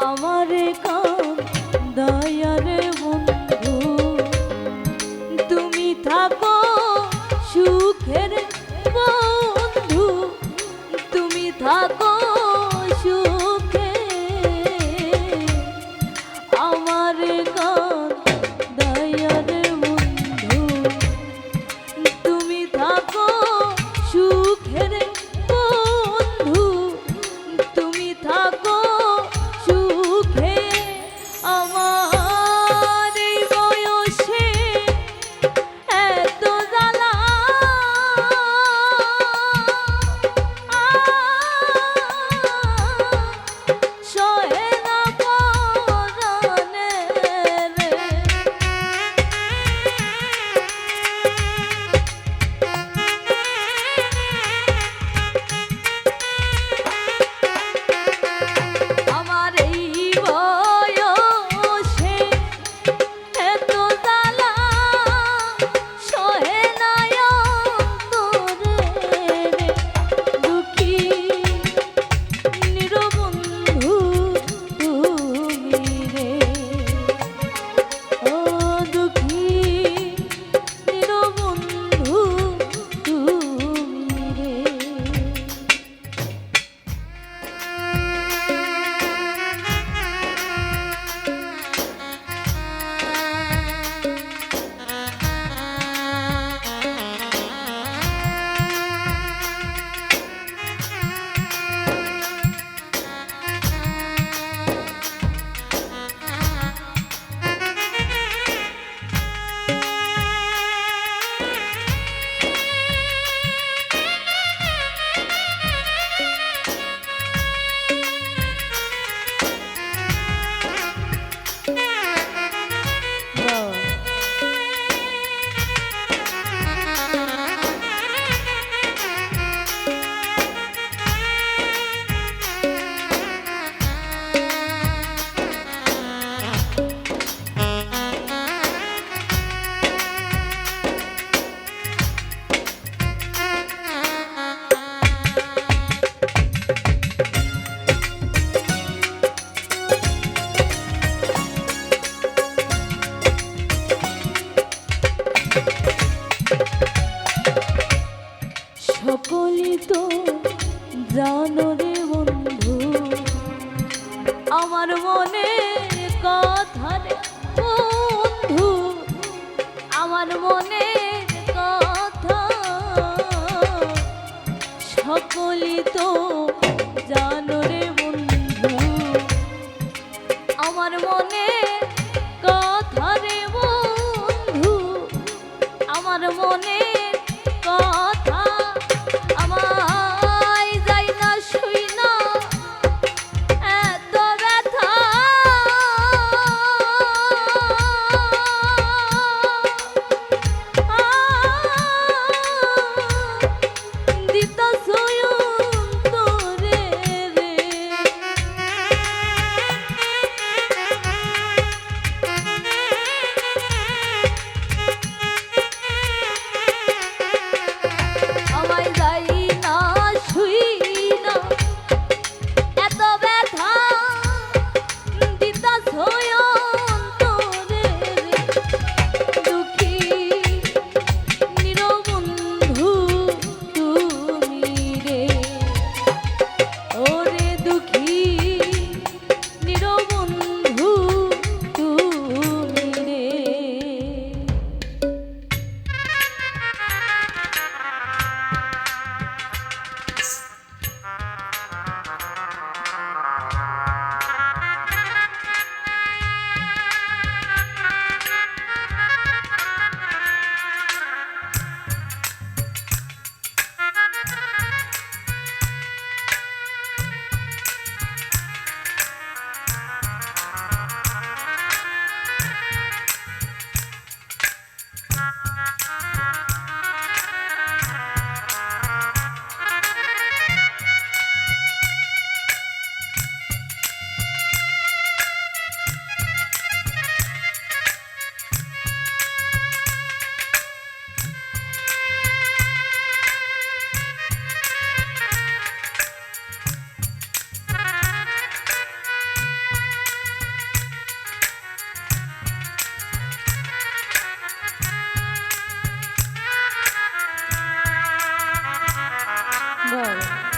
আমার কাম দয়ার বন্ধু তো জানো রে বন্ধু আমার মনে কথা রে বন্ধু আমার মনে কথা সকলি তো Whoa.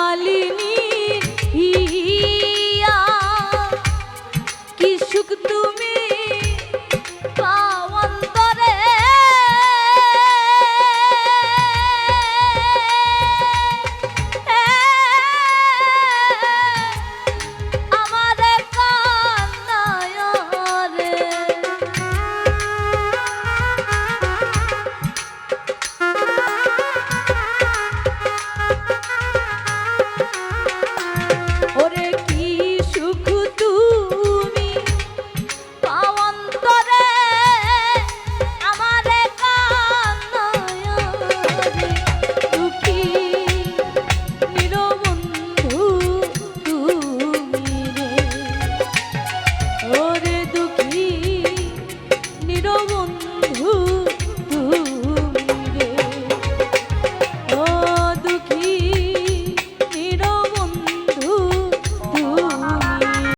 মালিনী